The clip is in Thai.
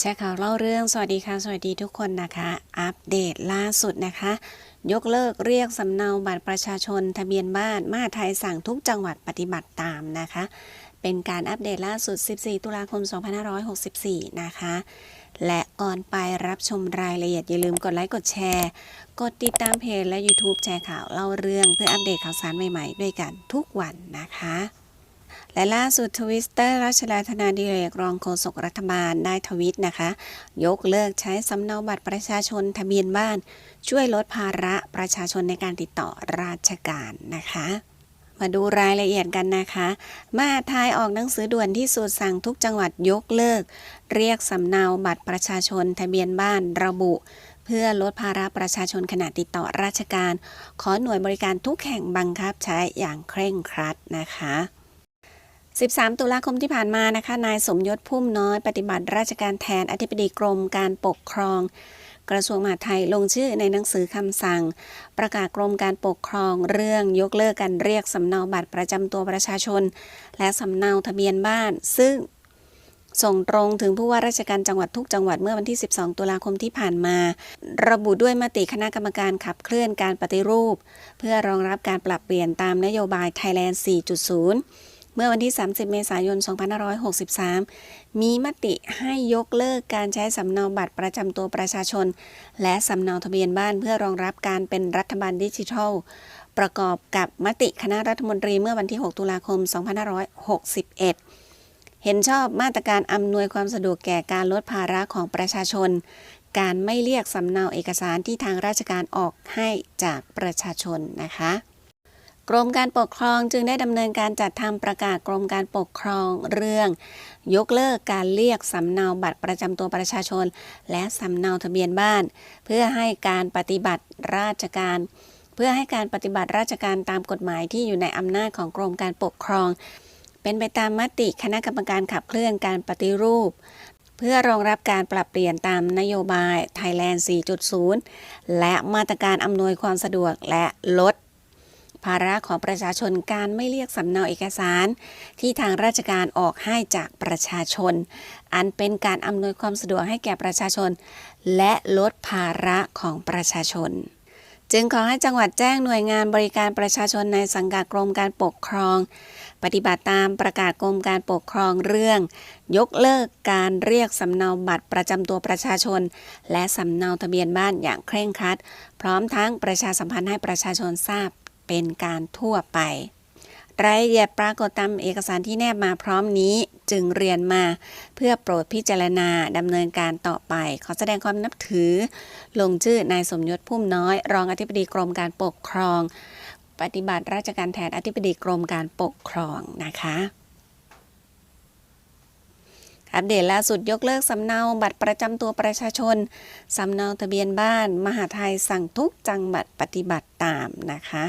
แชร์ข่าวเล่าเรื่องสวัสดีค่ะ สวัสดีทุกคนนะคะ อัปเดตล่าสุดนะคะ ยกเลิกเรียกสำเนาบัตรประชาชนทะเบียนบ้านมหาไทยสั่งทุกจังหวัดปฏิบัติตามนะคะ เป็นการอัปเดตล่าสุด 14 ตุลาคม 2564 นะคะ และก่อนไปรับชมรายละเอียด อย่าลืมกดไลค์กดแชร์ กดติดตามเพจและ YouTube แชร์ข่าวเล่าเรื่อง เพื่ออัปเดตข่าวสารใหม่ๆ ด้วยกันทุกวันนะคะ และล่าสุดทวิสเตอร์รัชดาธนาดิเรกรองโฆษกรัฐบาลได้ทวิตนะคะ ยกเลิกใช้สำเนาบัตรประชาชนทะเบียนบ้าน ช่วยลดภาระประชาชนในการติดต่อราชการนะคะมาดูรายละเอียดกันนะคะ มาไทยออกหนังสือด่วนที่สุดสั่งทุกจังหวัดยกเลิก เรียกสำเนาบัตรประชาชนทะเบียนบ้านระบุ เพื่อลดภาระประชาชนขณะติดต่อราชการ ขอหน่วยบริการทุกแห่งบังคับใช้อย่างเคร่งครัดนะคะ 13 ตุลาคมที่ผ่านมานะคะ นายสมยศพุ่มน้อย ปฏิบัติราชการแทนอธิบดีกรมการปกครอง กระทรวงมหาดไทยลงชื่อในหนังสือคำสั่ง ประกาศกรมการปกครองเรื่องยกเลิกการเรียกสำเนาบัตรประจำตัวประชาชน และสำเนาทะเบียนบ้าน ซึ่งส่งตรงถึงผู้ว่าราชการจังหวัดทุกจังหวัดเมื่อวันที่ 12 ตุลาคมที่ผ่านมา ระบุด้วยมติคณะกรรมการขับเคลื่อนการปฏิรูป เพื่อรองรับการปรับเปลี่ยนตามนโยบาย Thailand 4.0 เมื่อวันที่ 30 เมษายน 2563 มีมติให้ยกเลิกการใช้สำเนาบัตรประจำตัวประชาชน และสำเนาทะเบียนบ้านเพื่อรองรับการเป็นรัฐบาลดิจิทัล ประกอบกับมติคณะรัฐมนตรีเมื่อวันที่ 6 ตุลาคม 2561 เห็นชอบมาตรการอำนวยความสะดวกแก่การลดภาระของประชาชน การไม่เรียกสำเนาเอกสารที่ทางราชการออกให้จากประชาชนนะคะ กรมการปกครองจึงได้ดำเนินการจัดทำประกาศกรมการปกครองเรื่อง ยกเลิกการเรียกสำเนาบัตรประจำตัวประชาชน และสำเนาทะเบียนบ้าน เพื่อให้การปฏิบัติราชการ เพื่อให้การปฏิบัติราชการตามกฎหมายที่อยู่ในอำนาจของกรมการปกครอง เป็นไปตามมติคณะกรรมการขับเคลื่อนการปฏิรูป เพื่อรองรับการปรับเปลี่ยนตามนโยบาย Thailand 4.0 และมาตรการอำนวยความสะดวกและลด ภาระของประชาชนการไม่เรียกสำเนาเอกสาร ที่ทางราชการออกให้จากประชาชน อันเป็นการอำนวยความสะดวกให้แก่ประชาชน และลดภาระของประชาชนจึงขอให้จังหวัดแจ้งหน่วยงานบริการประชาชนในสังกัดกรมการปกครอง ปฏิบัติตามประกาศกรมการปกครองเรื่อง ยกเลิกการเรียกสำเนาบัตรประจำตัวประชาชน และสำเนาทะเบียนบ้านอย่างเคร่งครัด พร้อมทั้งประชาสัมพันธ์ให้ประชาชนทราบ เป็นการทั่วไป รายละเอียดปรากฏตามเอกสารที่แนบมาพร้อมนี้จึงเรียนมาเพื่อโปรดพิจารณาดำเนินการต่อไป ขอแสดงความนับถือ ลงชื่อนายสมยศพุ่มน้อย รองอธิบดีกรมการปกครอง ปฏิบัติราชการแทนอธิบดีกรมการปกครองนะคะอัปเดตล่าสุดยกเลิกสำเนาบัตรประจำตัวประชาชน สำเนาทะเบียนบ้าน มหาไทยสั่งทุกจังหวัดปฏิบัติตามนะคะ